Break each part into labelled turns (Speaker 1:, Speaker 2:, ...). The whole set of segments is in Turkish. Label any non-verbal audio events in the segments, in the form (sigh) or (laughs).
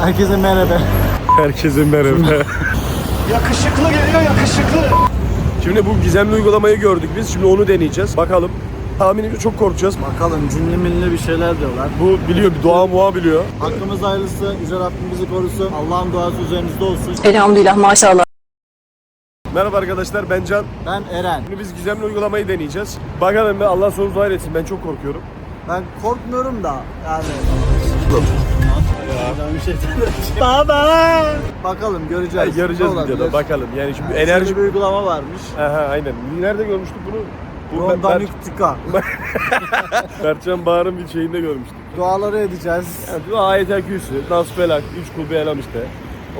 Speaker 1: Herkese merhaba.
Speaker 2: Herkese merhaba.
Speaker 1: Yakışıklı geliyor yakışıklı.
Speaker 2: Şimdi bu gizemli uygulamayı gördük biz. Şimdi onu deneyeceğiz. Bakalım. Tahminimce çok korkacağız.
Speaker 1: Bakalım cümle milli bir şeyler diyorlar.
Speaker 2: Bu biliyor, bir doğa muğa biliyor.
Speaker 1: Hakkımız hayırlısı, Yüce Rabbim bizi korusun. Allah'ın duası üzerinizde olsun.
Speaker 3: Elhamdülillah maşallah.
Speaker 2: Merhaba arkadaşlar ben Can.
Speaker 1: Ben Eren.
Speaker 2: Şimdi biz gizemli uygulamayı deneyeceğiz. Bakalım be Allah sonumuzu hayretsin. Ben çok korkuyorum.
Speaker 1: Ben korkmuyorum da yani. Baba. Bakalım göreceğiz.
Speaker 2: Yani göreceğiz
Speaker 1: Ne olabilir?
Speaker 2: videoda bakalım. Yani şimdi
Speaker 1: Enerji
Speaker 2: enerji...
Speaker 1: bir uygulama varmış.
Speaker 2: Aha aynen. Nerede görmüştük bunu? Bu Mer-
Speaker 1: Rondaniktika.
Speaker 2: Mertcan (laughs) Bağır'ın bir şeyinde görmüştük.
Speaker 1: Duaları edeceğiz.
Speaker 2: Yani bu ayet-el kürsü, nas felak, üç kul bir elam işte.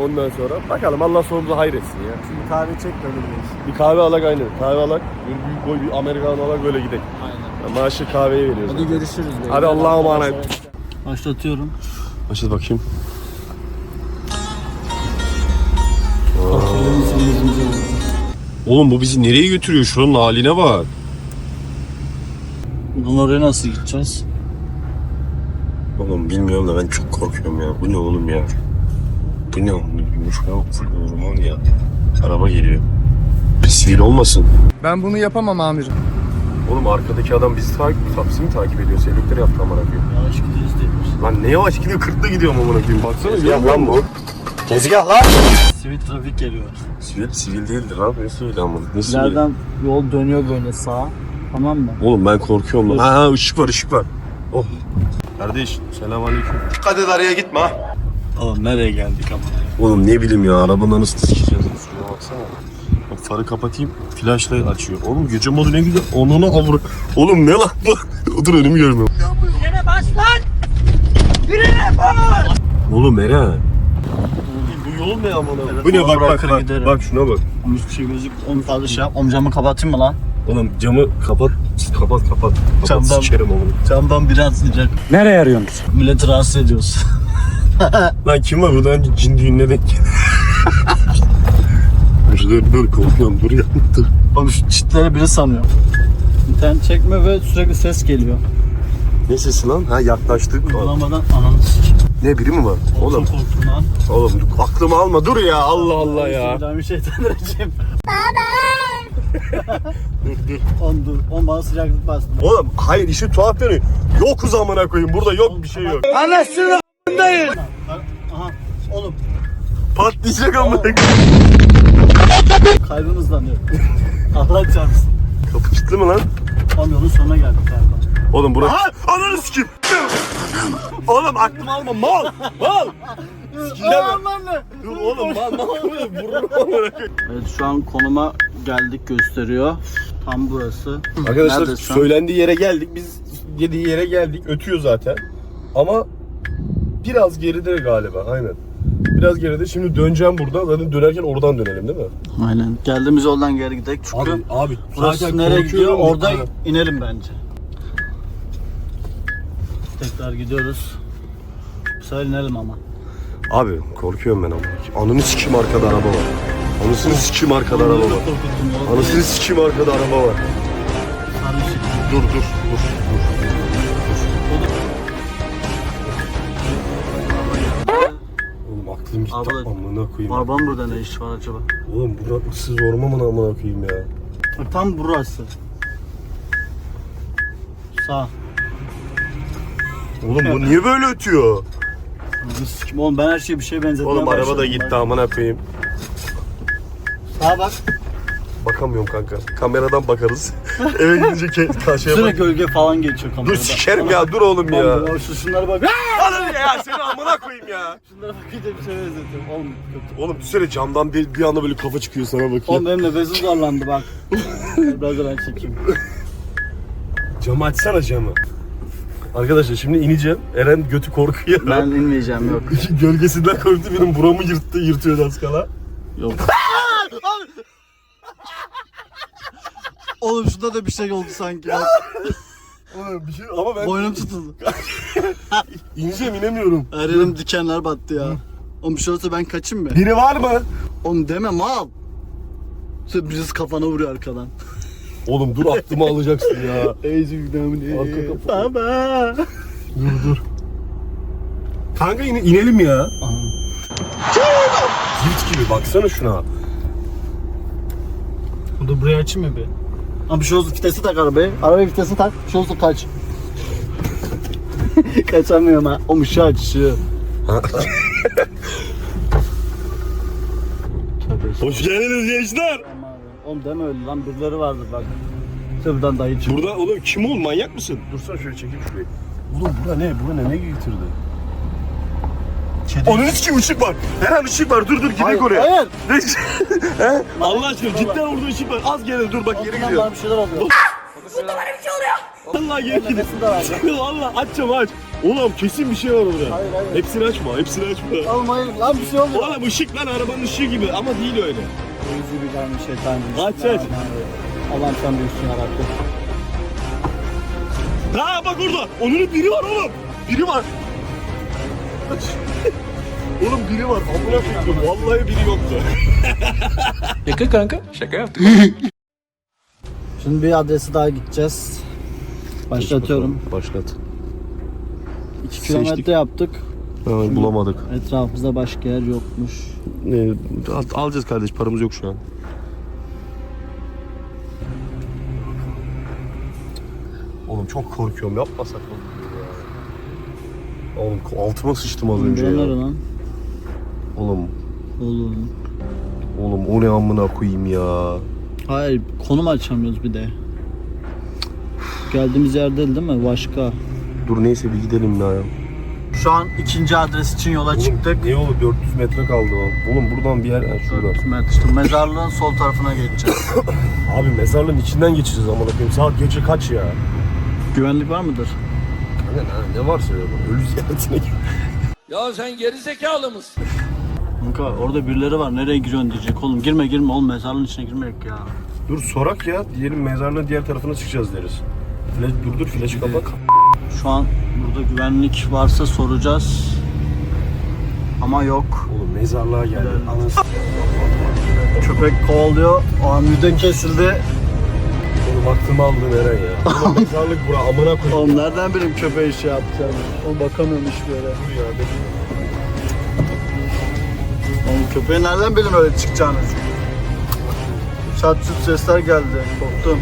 Speaker 2: Ondan sonra bakalım Allah sonumuzu hayretsin ya.
Speaker 1: Şimdi kahve çek de öyle
Speaker 2: Bir kahve alak aynen. Kahve alak. Bir büyük boy bir Amerikan alak böyle gidelim.
Speaker 1: Aynen.
Speaker 2: Ya maaşı kahveye veriyoruz.
Speaker 1: Hadi görüşürüz.
Speaker 2: Hadi Allah'a emanet.
Speaker 1: Başlatıyorum.
Speaker 2: Başladı bakayım. Oğlum bu bizi nereye götürüyor? Şuranın haline bak.
Speaker 1: Bunun oraya nasıl gideceğiz?
Speaker 2: Oğlum bilmiyorum da ben çok korkuyorum ya. Bu ne oğlum ya? Bu ne oğlum? Full orman ya. Araba geliyor. Bir sivil olmasın.
Speaker 4: Ben bunu yapamam amirim.
Speaker 2: Oğlum arkadaki adam bizi takip, bizi mi takip ediyor? Selektörü yaptı amına koyayım.
Speaker 1: Yavaş gidiyoruz demiş.
Speaker 2: Lan ne yavaş gidiyor? 40'la gidiyorum amına koyayım. Baksana ya lan bu.
Speaker 1: Sivil trafik geliyor.
Speaker 2: Sivil, sivil değildir abi. Ne sivil amına? Ne sivil?
Speaker 1: İleriden yol dönüyor böyle sağa. Tamam mı?
Speaker 2: Oğlum ben korkuyorum lan. Ha, ha ışık var ışık var. Oh. Kardeş selamünaleyküm.
Speaker 1: Oğlum nereye geldik ama?
Speaker 2: Oğlum ne bileyim ya arabanın nasıl sikeceğiz? Şuraya baksana. Farı kapatayım. Flashla açıyor. Oğlum gece modu ne güzel. Onuna avur. Oğlum ne lan (laughs) bu? Dur önümü görmüyorum. Frene bas lan! Frene bas! Oğlum Eren. Bu yol ne amına?
Speaker 1: Evet,
Speaker 2: bu ne bak bak bak.
Speaker 1: giderim.
Speaker 2: Bak şuna bak.
Speaker 1: Ama hiçbir şey gözük. Onu fazla şey yap. Oğlum camı kapatayım mı lan?
Speaker 2: Oğlum camı kapat. Kapat kapat. Kapat
Speaker 1: Camdan-
Speaker 2: sikerim oğlum.
Speaker 1: Camdan biri atlayacak.
Speaker 4: Nereye arıyorsunuz?
Speaker 1: Milleti rahatsız ediyoruz.
Speaker 2: Lan kim var buradan cin düğününe denk (laughs) dur korkuyorum dur ya dur.
Speaker 1: Oğlum şu çitleri biri sanıyor. İnternet çekme ve sürekli ses geliyor.
Speaker 2: Ne sesi lan? Ha yaklaştık.
Speaker 1: Uygulamadan ananı sikeyim.
Speaker 2: Ne biri mi var? Oğlum
Speaker 1: Çok korktum lan.
Speaker 2: oğlum dur, aklımı alma dur ya Allah Allah ya.
Speaker 1: Bismillahirrahmanirrahim. (laughs)
Speaker 2: Dur dur.
Speaker 1: On dur. On bana sıcaklık bastı.
Speaker 2: Oğlum hayır işi tuhaf dönüyor. Yokuz amına koyayım burada yok bir şey yok.
Speaker 1: Aha. Oğlum
Speaker 2: Patlayacak amına koyayım.
Speaker 1: Kalbim hızlanıyor. (laughs) Allah çarpsın.
Speaker 2: Kapı kilitli mi lan?
Speaker 1: Tam yolun sonuna geldik galiba.
Speaker 2: Oğlum burası. Aha! Ananı sikeyim. oğlum aklımı alma mal. Mal.
Speaker 1: Aman lan ne?
Speaker 2: Dur oğlum mal mal. Vururum. (laughs)
Speaker 1: Evet şu an konuma geldik gösteriyor. Tam burası.
Speaker 2: Arkadaşlar
Speaker 1: Nerede şu an?
Speaker 2: söylendiği yere geldik. Biz dediği yere geldik. Ötüyor zaten. Ama biraz geride galiba. Aynen. Biraz geride. Şimdi döneceğim buradan. Zaten dönerken oradan dönelim değil mi?
Speaker 1: Aynen. Geldiğimiz yoldan geri gidelim çünkü
Speaker 2: Abi, abi
Speaker 1: burası
Speaker 2: zaten
Speaker 1: nereye gidiyor?
Speaker 2: korkuyorum.
Speaker 1: Orada inelim bence. Tekrar gidiyoruz. Bu sefer inelim ama.
Speaker 2: Abi korkuyorum ben ama. Ananı sikim arkada araba var. Anasını sikim arkada araba var.
Speaker 1: Korkuttum oğlum.
Speaker 2: Anasını sikim arkada araba var. Dur dur. dur. Oğlum aklım gitti
Speaker 1: Abla-
Speaker 2: amına koyayım.
Speaker 1: Arabanın burada ne işi var acaba?
Speaker 2: Oğlum bura ıssız orman mı amına koyayım ya.
Speaker 1: Tam burası. Sağ.
Speaker 2: Oğlum bu niye böyle ötüyor?
Speaker 1: Ananı sikim. Oğlum ben her şeye bir şeye benzetmeye
Speaker 2: Oğlum araba da
Speaker 1: başladım
Speaker 2: gitti
Speaker 1: ben.
Speaker 2: amına koyayım.
Speaker 1: Sağa bak.
Speaker 2: Bakamıyorum kanka. Kameradan bakarız. (laughs) Eve gidince ke- karşıya
Speaker 1: Sürekli
Speaker 2: bak.
Speaker 1: gölge falan geçiyor kamerada.
Speaker 2: Dur sikerim ya dur oğlum ya.
Speaker 1: Oğlum, şu şunlara bak.
Speaker 2: Alın ya seni amına koyayım ya.
Speaker 1: Şunlara bakınca bir şey benzetiyorum. Oğlum kötü.
Speaker 2: Oğlum düşsene camdan bir, bir anda böyle kafa çıkıyor sana bakıyor.
Speaker 1: Oğlum benim nefesim zorlandı bak. (laughs) Biraz da ben çekeyim.
Speaker 2: Camı açsana camı. Arkadaşlar şimdi ineceğim. Eren götü korkuyor.
Speaker 1: Ben inmeyeceğim yok. (laughs)
Speaker 2: Gölgesinden korktu benim buramı yırttı yırtıyor az kala.
Speaker 1: Yok. Oğlum şunda da bir şey oldu sanki. Bak,
Speaker 2: Oğlum bir şey ama ben
Speaker 1: Boynum tutuldu. (laughs)
Speaker 2: ineceğim inemiyorum.
Speaker 1: Her yerim dikenler battı ya. Oğlum bir şey olursa ben kaçayım mı?
Speaker 2: Biri var mı?
Speaker 1: Oğlum deme mal. Sonra birisi kafana vuruyor arkadan.
Speaker 2: Oğlum dur aklımı alacaksın ya.
Speaker 1: Ey
Speaker 2: Arka kapı.
Speaker 1: Baba.
Speaker 2: Dur dur. Kanka in- inelim ya. Zift gibi baksana şuna.
Speaker 1: Dur burayı açayım mı bir? Abi bir şey vitesi tak arabaya. Arabaya vitesi tak. Bir şey olsun kaç. (laughs) Kaçamıyorum ha. O mışığı açıyor. Tövbe (laughs)
Speaker 2: Hoş geldiniz gençler.
Speaker 1: Oğlum deme öyle lan birileri vardır bak. Tıbdan dayı çık.
Speaker 2: Burada oğlum kim ol manyak mısın? Dursana şöyle çekeyim şurayı. Oğlum bura ne? Bura ne? Ne getirdi?
Speaker 1: Kedi.
Speaker 2: Onun için ışık var. Her an ışık var. Dur dur gidelim oraya.
Speaker 1: hayır. (laughs)
Speaker 2: He? Allah aşkına cidden orada ışık var. Az gelir dur bak geri gidiyor.
Speaker 1: bana bir şeyler oluyor.
Speaker 2: Allah geri gidiyor.
Speaker 1: Nefesini de verdi. (laughs)
Speaker 2: Allah açacağım aç. Oğlum kesin bir şey var orada.
Speaker 1: Hayır hayır.
Speaker 2: Hepsini açma, hepsini açma.
Speaker 1: Oğlum hayır lan bir şey oluyor.
Speaker 2: Oğlum ışık lan arabanın ışığı gibi ama değil öyle.
Speaker 1: Yüzü bir tane şeytan.
Speaker 2: Aç, aç.
Speaker 1: Allah'ım sen büyüksün yarabbim.
Speaker 2: Ha bak orada. Onun biri var oğlum. Biri var. Oğlum biri var. Amına koydum. Vallahi biri yoktu. (laughs)
Speaker 3: Şaka kanka. Şaka yaptık. (laughs)
Speaker 1: Şimdi bir adresi daha gideceğiz. Başlatıyorum.
Speaker 2: Başlat.
Speaker 1: 2 kilometre yaptık.
Speaker 2: Evet, bulamadık.
Speaker 1: Etrafımızda başka yer yokmuş.
Speaker 2: Ne, al- alacağız kardeş paramız yok şu an. Oğlum çok korkuyorum yapmasak mı? Oğlum altıma sıçtım az önce ya.
Speaker 1: lan.
Speaker 2: Oğlum,
Speaker 1: Oğlum.
Speaker 2: oğlum o ne amına koyayım ya.
Speaker 1: Hayır konum açamıyoruz bir de. Geldiğimiz yer değil değil mi? Başka.
Speaker 2: Dur neyse bir gidelim ya.
Speaker 1: Şu an ikinci adres için yola çıktık.
Speaker 2: Ne oldu 400 metre kaldı o. Oğlum buradan bir yer ha, şuradan.
Speaker 1: Evet, işte mezarlığın sol tarafına geçeceğiz. (coughs)
Speaker 2: Abi mezarlığın içinden geçeceğiz amına koyayım. Saat gece kaç ya?
Speaker 1: Güvenlik var mıdır?
Speaker 2: Ne, ne, ne varsa ya. Ölü ziyaretine. (laughs)
Speaker 3: Ya sen geri zekalı mısın?
Speaker 1: Kanka orada birileri var. Nereye giriyorsun diyecek oğlum. Girme girme oğlum mezarlığın içine girmek ya.
Speaker 2: Dur sorak ya. Diyelim mezarlığın diğer tarafına çıkacağız deriz. Flash, dur dur flaşı kapat.
Speaker 1: Şu an burada güvenlik varsa soracağız. Ama yok.
Speaker 2: Oğlum mezarlığa geldi.
Speaker 1: Evet.
Speaker 2: Anasını
Speaker 1: Köpek kovalıyor. O an müden kesildi.
Speaker 2: Oğlum aklımı aldın Eren ya. Oğlum (laughs) mezarlık bura amına koyayım.
Speaker 1: Oğlum nereden bileyim köpeği şey yapacağını. Oğlum bakamıyorum hiçbir yere.
Speaker 2: Dur ya. bekle.
Speaker 1: Oğlum köpeği nereden bileyim öyle çıkacağını. Çat çut sesler geldi. Korktum.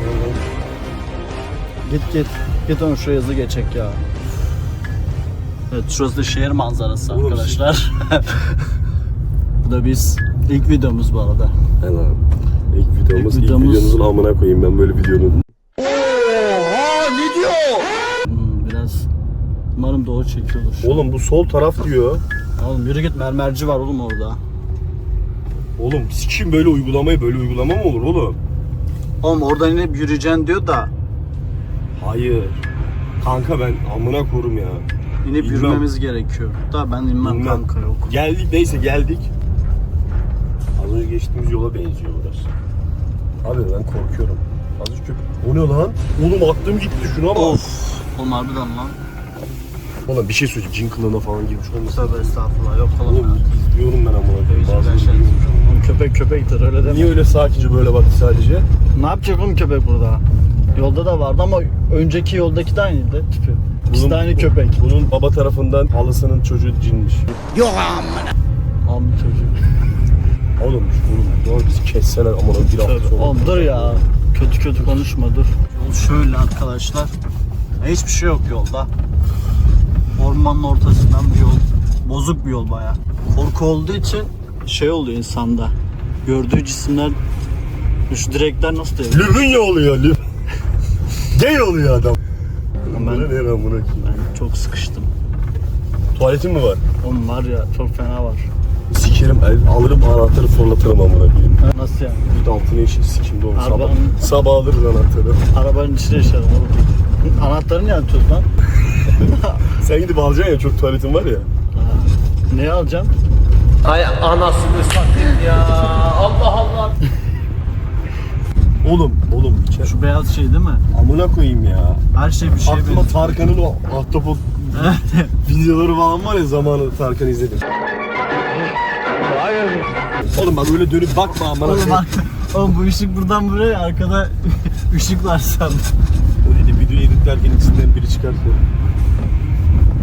Speaker 1: Git git. Git onu şuraya hızlı geçecek ya. Evet şurası da şehir manzarası
Speaker 2: Oğlum,
Speaker 1: arkadaşlar. (laughs) bu da biz ilk videomuz bu arada.
Speaker 2: Helal. İlk videomuz,
Speaker 1: İlk
Speaker 2: ilk,
Speaker 1: videomuz-
Speaker 2: videonuzun amına koyayım ben böyle videonun.
Speaker 1: Hmm, biraz umarım doğru çekiyordur.
Speaker 2: Oğlum bu sol taraf diyor.
Speaker 1: Oğlum yürü git mermerci var oğlum orada.
Speaker 2: Oğlum sikim böyle uygulamayı böyle uygulama mı olur oğlum?
Speaker 1: Oğlum oradan inip yürüyeceksin diyor da
Speaker 2: Hayır. Kanka ben amına korum ya.
Speaker 1: inip
Speaker 2: İnmem.
Speaker 1: yürümemiz gerekiyor. Da ben inmem
Speaker 2: İnmem.
Speaker 1: kanka yok.
Speaker 2: Geldik neyse geldik. Az önce geçtiğimiz yola benziyor burası. Abi ben korkuyorum. Az önce köpek... O ne lan? Oğlum aklım gitti şuna bak.
Speaker 1: Of. Oğlum harbiden lan.
Speaker 2: Oğlum bir şey söyleyeceğim. Cin kılığına falan girmiş olmasın.
Speaker 1: Tövbe estağfurullah yok oğlum
Speaker 2: Oğlum
Speaker 1: ya.
Speaker 2: izliyorum ben amına koyayım.
Speaker 1: Değişik
Speaker 2: Bazen
Speaker 1: şey. Oğlum köpek köpektir öyle deme.
Speaker 2: Niye öyle sakince böyle baktı sadece?
Speaker 1: Ne yapacak oğlum köpek burada? Yolda da vardı ama önceki yoldaki de aynıydı tipi. İkisi de aynı köpek.
Speaker 2: Bunun baba tarafından halısının çocuğu cinmiş.
Speaker 1: Am çocuk.
Speaker 2: Oğlum oğlum doğru bizi kesseler amına bir hafta sonra.
Speaker 1: Oğlum dur ya. Kötü kötü konuşma dur. Yol şöyle arkadaşlar. Hiçbir şey yok yolda. Ormanın ortasından bir yol. Bozuk bir yol baya. Korku olduğu için şey oluyor insanda. Gördüğü cisimler şu direkler nasıl değil?
Speaker 2: Lübünya oluyor lüb. Gay oluyor adam.
Speaker 1: Ben-
Speaker 2: Ben... Ne amına koyayım?
Speaker 1: Ben çok sıkıştım.
Speaker 2: Tuvaletin mi var?
Speaker 1: Oğlum var ya çok fena var.
Speaker 2: Sikerim el- alırım anahtarı fırlatırım amına koyayım.
Speaker 1: Nasıl yani?
Speaker 2: Bir de altına işin sikimde olur. Sabah, sabah alırız anahtarı.
Speaker 1: Arabanın içine işerim oğlum. Anahtarı niye atıyorsun lan? (laughs)
Speaker 2: Sen gidip alacaksın ya çok tuvaletin var ya.
Speaker 1: Neye alacaksın?
Speaker 3: Ay anasını satayım ya. Allah Allah.
Speaker 2: Oğlum, oğlum içer.
Speaker 1: Şu beyaz şey değil mi?
Speaker 2: Amına koyayım ya.
Speaker 1: Her şey bir şey
Speaker 2: Aklıma
Speaker 1: benziyor.
Speaker 2: Tarkan'ın o ahtapot (laughs) videoları falan var ya zamanı Tarkan izledim. Hayır. Oğlum bak öyle dönüp bakma amına
Speaker 1: Oğlum bak. Oğlum bu ışık buradan buraya arkada (laughs) ışık var sandım.
Speaker 2: O dedi video editlerken içinden biri çıkarsa.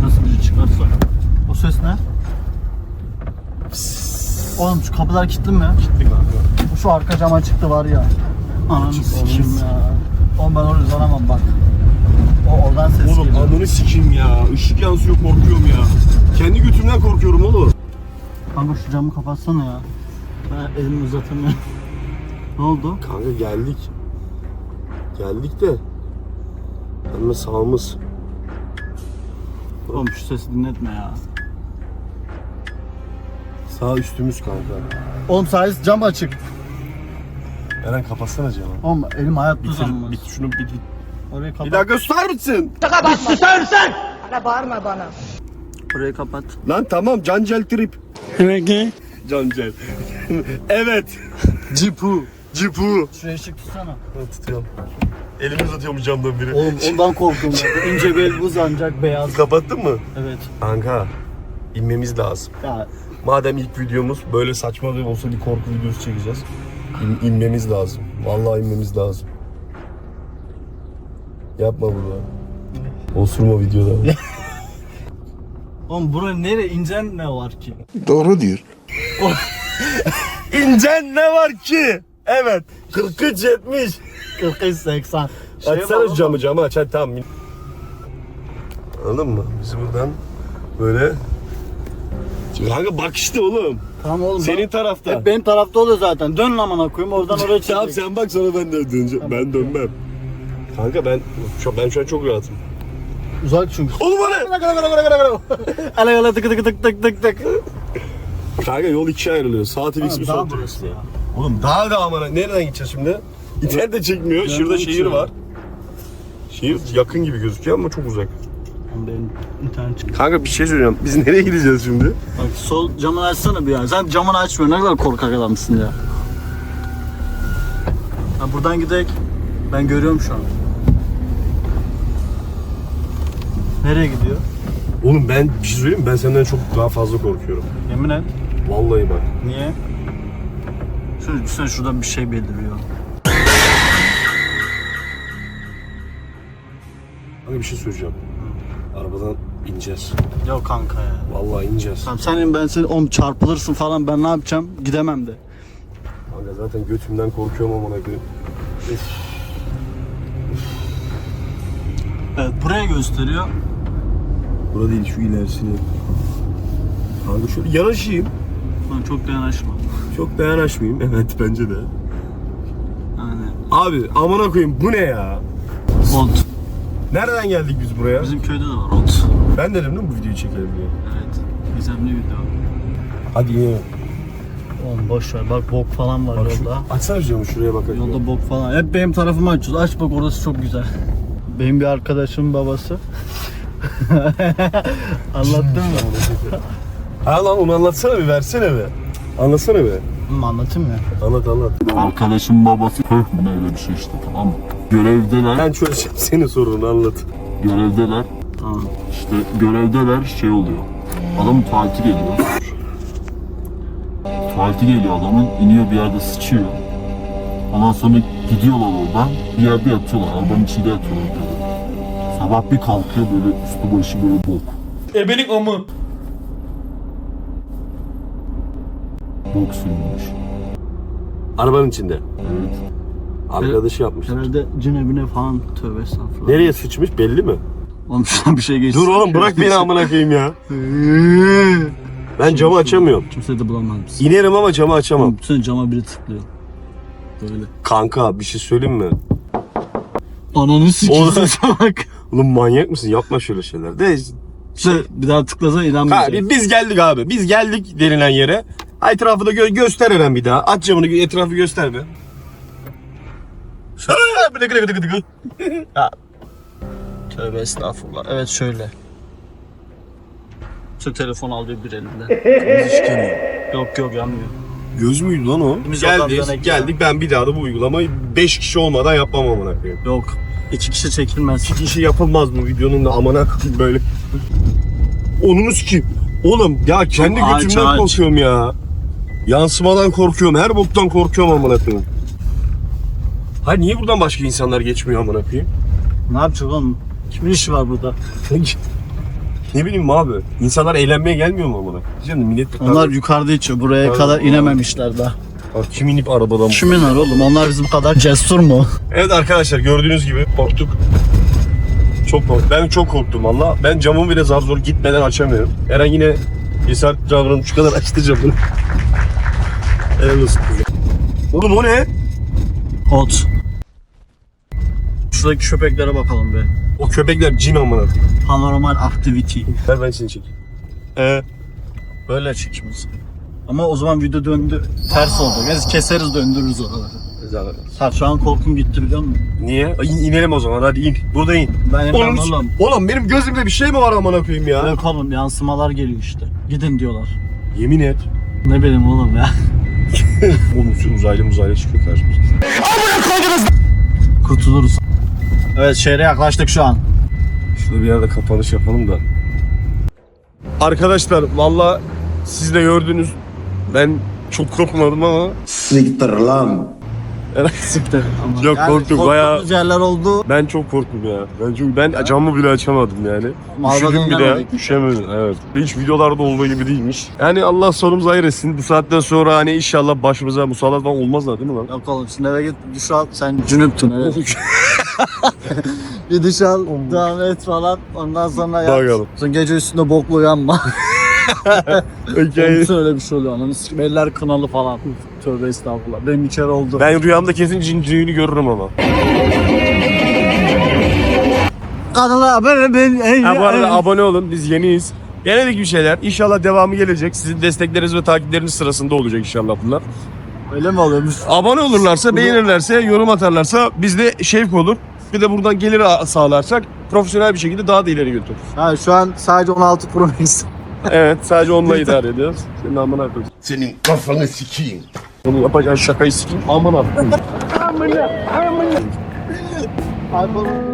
Speaker 1: Nasıl bir şey çıkarsa? O ses ne? Oğlum şu kapılar kilitli mi?
Speaker 2: Gitti kanka.
Speaker 1: Şu arka cama çıktı var ya. Ananı sikeyim ya. Oğlum ben oraya uzanamam bak. O oradan ses
Speaker 2: Oğlum
Speaker 1: geliyor.
Speaker 2: ananı sikeyim ya. Işık yansıyor korkuyorum ya. Kendi götümden korkuyorum oğlum.
Speaker 1: Kanka şu camı kapatsana ya. Ben elimi uzatamıyorum. (laughs) ne oldu?
Speaker 2: Kanka geldik. Geldik de. Hemen sağımız.
Speaker 1: Oğlum şu sesi dinletme ya.
Speaker 2: Sağ üstümüz kanka.
Speaker 1: Oğlum sadece cam açık.
Speaker 2: Eren kapatsana canım.
Speaker 1: Oğlum elim hayatta
Speaker 2: Bitir, bit şunu bit. bit.
Speaker 1: Orayı kapat.
Speaker 2: Bir dakika susar mısın?
Speaker 1: Orayı kapat.
Speaker 2: Lan tamam Cancel trip.
Speaker 1: Ne?
Speaker 2: Cancel. evet.
Speaker 1: Cipu.
Speaker 2: Cipu.
Speaker 1: Şuraya ışık tutsana.
Speaker 2: Ben tutuyorum. Elimi uzatıyormuş camdan biri.
Speaker 1: Oğlum ondan korktum ben. İnce bir el buz ancak beyaz.
Speaker 2: Kapattın mı?
Speaker 1: Evet.
Speaker 2: Kanka inmemiz lazım.
Speaker 1: Ya
Speaker 2: Madem ilk videomuz böyle saçma da olsa bir korku videosu çekeceğiz. İn, inmemiz lazım. Vallahi inmemiz lazım. Yapma bunu. Osurma videoda.
Speaker 1: Oğlum bura nere incen ne var ki?
Speaker 4: Doğru diyor. (laughs)
Speaker 2: İncen ne var ki? Evet. 43 70.
Speaker 1: 43 80. Şey
Speaker 2: Açsana camı camı aç hadi tamam. Anladın mı? Bizi buradan böyle Kanka bak işte oğlum.
Speaker 1: Tamam oğlum.
Speaker 2: Senin
Speaker 1: ben-
Speaker 2: tarafta.
Speaker 1: Hep benim tarafta oluyor zaten. Dön lan amına koyayım oradan oraya (laughs)
Speaker 2: Tamam
Speaker 1: çekecek.
Speaker 2: sen bak sonra ben de döneceğim. Ben dönmem. Kanka ben şu, ben şu an çok rahatım.
Speaker 1: Uzak çünkü.
Speaker 2: Oğlum bana. (laughs)
Speaker 1: Ala ala tık tık tık tık tık tık.
Speaker 2: Kanka yol ikiye ayrılıyor. Sağ Felix mi sol
Speaker 1: burası
Speaker 2: mi? Oğlum daha da amana. Nereden gideceğiz şimdi? İnternet de çekmiyor. Şurada şehir var. Şehir yakın gibi gözüküyor ama çok uzak.
Speaker 1: Benim internet.
Speaker 2: Kanka bir şey söyleyeceğim. Biz nereye gideceğiz şimdi?
Speaker 1: Bak sol camını açsana bir ya. Sen camını açmıyorsun. Ne kadar korkak adamsın ya. Ha buradan gidelim. Ben görüyorum şu an. Nereye gidiyor?
Speaker 2: Oğlum ben bir şey söyleyeyim mi? Ben senden çok daha fazla korkuyorum.
Speaker 1: Yemin et.
Speaker 2: Vallahi bak.
Speaker 1: Niye? Şöyle düşünsene şuradan bir şey beliriyor.
Speaker 2: Kanka bir şey söyleyeceğim. Arabadan ineceğiz.
Speaker 1: Yok kanka ya.
Speaker 2: Vallahi ineceğiz.
Speaker 1: Tamam senin ben senin oğlum çarpılırsın falan ben ne yapacağım? Gidemem de.
Speaker 2: Kanka zaten götümden korkuyorum amına koyayım.
Speaker 1: Evet buraya gösteriyor.
Speaker 2: Bura değil şu ilerisini. Kanka şöyle yanaşayım.
Speaker 1: Lan çok da yanaşma.
Speaker 2: Çok da yanaşmayayım. Evet bence de.
Speaker 1: Yani
Speaker 2: Abi amına koyayım bu ne ya?
Speaker 1: ot.
Speaker 2: Nereden geldik biz buraya?
Speaker 1: Bizim köyde de var ot.
Speaker 2: Ben dedim değil mi bu videoyu çekelim diye?
Speaker 1: Evet. Gizemli video.
Speaker 2: Hadi yine.
Speaker 1: Oğlum boş ver bak bok falan var
Speaker 2: Bak şu,
Speaker 1: yolda.
Speaker 2: açsana camı şuraya bak.
Speaker 1: Yolda bok falan. Hep benim tarafımı açıyoruz. Aç bak orası çok güzel. Benim bir arkadaşımın babası. (laughs) Anlattın mı?
Speaker 2: Ha lan onu anlatsana bir versene be. Anlatsana be.
Speaker 1: Hı, anlatayım mı?
Speaker 2: Anlat anlat.
Speaker 5: Arkadaşım babası Hıh mı ne öyle bir şey işte tamam mı? Görevdeler,
Speaker 2: Ben çözeceğim senin sorunu anlat.
Speaker 5: görevdeler.
Speaker 1: Tamam.
Speaker 5: İşte görevdeler şey oluyor. Adamın tuvaleti geliyor. Tuvaleti geliyor adamın, iniyor bir yerde sıçıyor. Ondan sonra gidiyorlar oradan, bir yerde yatıyorlar, arabanın içinde yatıyorlar. Sabah bir kalkıyor böyle üstü başı böyle bok.
Speaker 3: Ebelik amı.
Speaker 5: Bok sürmüş.
Speaker 2: Arabanın içinde.
Speaker 5: Evet.
Speaker 2: Arkadaşı yapmış.
Speaker 1: Herhalde cin evine falan tövbe estağfurullah.
Speaker 2: Nereye sıçmış belli mi?
Speaker 1: Oğlum şuradan bir şey geçti.
Speaker 2: Dur oğlum bırak beni amına koyayım ya. (laughs) Ben camı açamıyorum.
Speaker 1: Kimse de bulamaz bizi.
Speaker 2: İnerim ama camı açamam.
Speaker 1: Oğlum bütün cama biri tıklıyor. Böyle.
Speaker 2: Kanka bir şey söyleyeyim mi?
Speaker 1: Ananı sikeyim
Speaker 2: Oğlum. (laughs) Oğlum manyak mısın? Yapma şöyle şeyler. De
Speaker 1: İşte bir daha tıklasa
Speaker 2: Ha,
Speaker 1: inanmayacak.
Speaker 2: bi- biz geldik abi. Biz geldik denilen yere. Ay etrafı da gö- göster Eren bir daha. Aç camını etrafı göster be. Bıdık. (laughs)
Speaker 1: Tövbe estağfurullah. Evet şöyle. Şu telefon alıyor bir elinden. (laughs) yok yok yanmıyor.
Speaker 2: Göz müydü lan o?
Speaker 1: Biz
Speaker 2: Geldik,
Speaker 1: odandan ekran.
Speaker 2: geldik. Ben bir daha da bu uygulamayı 5 kişi olmadan yapmam amına koyayım.
Speaker 1: Yok. İki kişi çekilmez.
Speaker 2: İki kişi yapılmaz bu videonun da koyayım böyle. Onunu sikeyim. Oğlum ya kendi
Speaker 1: Ağaç,
Speaker 2: götümden
Speaker 1: ağaç.
Speaker 2: korkuyorum ya. Yansımadan korkuyorum. Her boktan korkuyorum amına koyayım. Hayır niye buradan başka insanlar geçmiyor amına koyayım?
Speaker 1: Ne yapacak oğlum? Kimin işi var burada? (laughs)
Speaker 2: Ne bileyim abi. İnsanlar eğlenmeye gelmiyor mu amına? De millet...
Speaker 1: Onlar yukarıda içiyor. Buraya kadar inememişler daha.
Speaker 2: Abi kim inip arabadan...
Speaker 1: Kim iner oğlum? Onlar bizim kadar cesur mu?
Speaker 2: Evet arkadaşlar gördüğünüz gibi korktuk. Çok korktum. Ben çok korktum valla. Ben camımı bile zar zor gitmeden açamıyorum. Eren yine cesaret davranıp şu kadar açtı camını. Olsun kızım. Oğlum o ne?
Speaker 1: Hot. Şuradaki köpeklere bakalım be.
Speaker 2: O köpekler cin amına.
Speaker 1: Paranormal activity.
Speaker 2: Ver ben seni çekeyim. Ee,
Speaker 1: Böyle çekimiz. Ama o zaman video döndü. Ters oldu. Biz keseriz döndürürüz oraları. Ha, şu an korkum gitti biliyor musun?
Speaker 2: niye? İn, inelim o zaman hadi in. Burada in.
Speaker 1: Ben
Speaker 2: Oğlum,
Speaker 1: Oğlum, oğlum.
Speaker 2: oğlum benim gözümde bir şey mi var amına koyayım ya?
Speaker 1: Yok oğlum yansımalar geliyor işte. Gidin diyorlar.
Speaker 2: Yemin et.
Speaker 1: Ne bileyim oğlum ya. (laughs)
Speaker 2: Oğlum şu uzaylı uzaylı çıkıyor karşımıza. (laughs)
Speaker 1: Kurtuluruz. Evet şehre yaklaştık şu an.
Speaker 2: Şurada bir yerde kapanış yapalım da. Arkadaşlar valla siz de gördünüz. Ben çok korkmadım ama.
Speaker 6: Siktir lan.
Speaker 1: Siktir. Ama
Speaker 2: Yok, korktuk, bayağı-
Speaker 1: korktuğumuz yerler oldu.
Speaker 2: Ben çok korktum ya. Ben çünkü ben camı bile açamadım yani.
Speaker 1: Mağaradan
Speaker 2: Üşüdüm bile.
Speaker 1: inemedik.
Speaker 2: Üşemedim evet. Hiç videolarda olduğu gibi değilmiş. Yani Allah sonumuzu hayır etsin. Bu saatten sonra hani inşallah başımıza musallat falan olmazlar değil mi lan?
Speaker 1: Yok oğlum şimdi eve git duş al. Sen cünüptün evet. (laughs) bir duş al. Devam et falan. Ondan sonra yat.
Speaker 2: Bakalım.
Speaker 1: Sonra gece üstünde boklu uyanma. (laughs)
Speaker 2: Hikaye.
Speaker 1: Kesin öyle bir şey oluyor. Ananı sikim. Eller kınalı falan. Tövbe estağfurullah. Benim bir kere oldu.
Speaker 2: Ben rüyamda kesin cinciriğini görürüm ama.
Speaker 1: Kanala ben ben
Speaker 2: Ha, bu arada abone olun. Biz yeniyiz. Denedik bir şeyler. İnşallah devamı gelecek. Sizin destekleriniz ve takipleriniz sırasında olacak inşallah bunlar.
Speaker 1: Öyle mi oluyormuş?
Speaker 2: Abone olurlarsa, beğenirlerse, yorum atarlarsa bizde şevk olur. Bir de buradan gelir sağlarsak profesyonel bir şekilde daha da ileri götürürüz.
Speaker 1: Ha şu an sadece 16 Pro Max.
Speaker 2: Evet, sadece onunla idare ediyoruz. Senin amına koyayım.
Speaker 6: Senin kafanı sikeyim.
Speaker 2: Bunu yapacağın şakayı sikeyim. Aman abi.
Speaker 1: iPhone